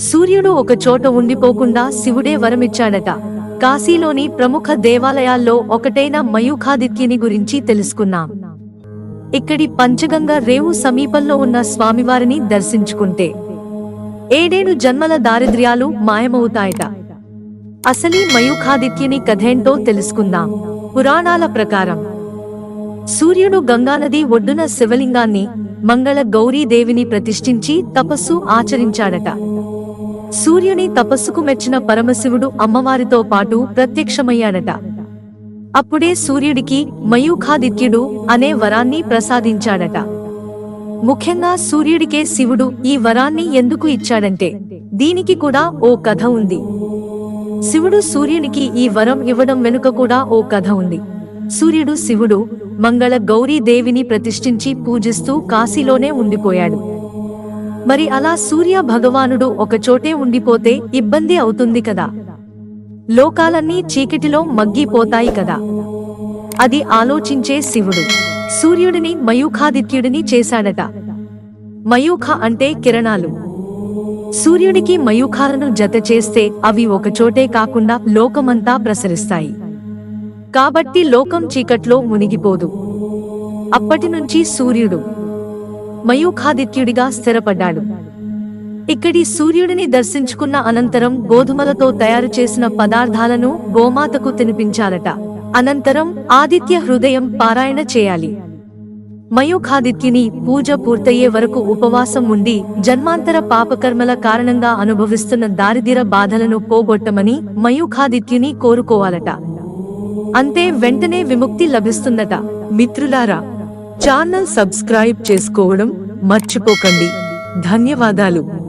సూర్యుడు ఒక చోట ఉండిపోకుండా శివుడే వరమిచ్చాడట. కాశీలోని ప్రముఖ దేవాలయాల్లో ఒకటైన మయూఖాదిత్యని గురించి తెలుసుకున్నాం. ఇక్కడి పంచగంగ రేవు సమీపంలో ఉన్న స్వామివారిని దర్శించుకుంటే. ఏడేడు జన్మల దారిద్ర్యాలు మాయమవుతాయట. అసలీ మయూఖాదిత్యని కథేంటో తెలుసుకుందాం. పురాణాల ప్రకారం. సూర్యుడు గంగానది ఒడ్డున శివలింగాన్ని మంగళ గౌరీదేవిని ప్రతిష్ఠించి తపస్సు ఆచరించాడట. సూర్యుని తపస్సుకు మెచ్చిన పరమశివుడు అమ్మవారితో పాటు ప్రత్యక్షమయ్యాడట. అప్పుడే సూర్యుడికి మయూఖాదిత్యుడు అనే వరాన్ని ప్రసాదించాడట. ముఖ్యంగా సూర్యుడికే శివుడు ఈ వరాన్ని ఎందుకు ఇచ్చాడంటే దీనికి కూడా ఓ కథ ఉంది. శివుడు సూర్యునికి ఈ వరం ఇవ్వడం వెనుక కూడా ఓ కథ ఉంది. సూర్యుడు శివుడు మంగళ గౌరీ దేవిని ప్రతిష్ఠించి పూజిస్తూ కాశీలోనే ఉండిపోయాడు. మరి అలా సూర్య భగవానుడు ఒకచోటే ఉండిపోతే ఇబ్బంది అవుతుంది కదా. లోకాలన్నీ చీకటిలో మగ్గిపోతాయి కదా. అది ఆలోచించే శివుడు. సూర్యుడిని మయూఖాదిత్యుడిని చేశాడట. మయూఖ అంటే కిరణాలు. సూర్యుడికి మయూఖాలను జత చేస్తే అవి ఒకచోటే కాకుండా లోకమంతా ప్రసరిస్తాయి. కాబట్టి లోకం చీకట్లో మునిగిపోదు. అప్పటి నుంచి సూర్యుడు మయూఖాదిత్యుడిగా స్థిరపడ్డాడు. ఇక్కడి సూర్యుడిని దర్శించుకున్న అనంతరం గోధుమలతో తయారు చేసిన పదార్థాలను గోమాతకు తినిపించాలట. అనంతరం ఆదిత్య హృదయం పారాయణ చేయాలి. మయూఖాదిత్యుని పూజ పూర్తయ్యే వరకు ఉపవాసం ఉండి జన్మాంతర పాపకర్మల కారణంగా అనుభవిస్తున్న దారిద్ర బాధలను పోగొట్టమని మయూఖాదిత్యుని కోరుకోవాలట. అంతే వెంటనే విముక్తి లభిస్తుందట. మిత్రులారా ఛానల్ సబ్స్క్రైబ్ చేసుకోవడం మర్చిపోకండి. ధన్యవాదాలు.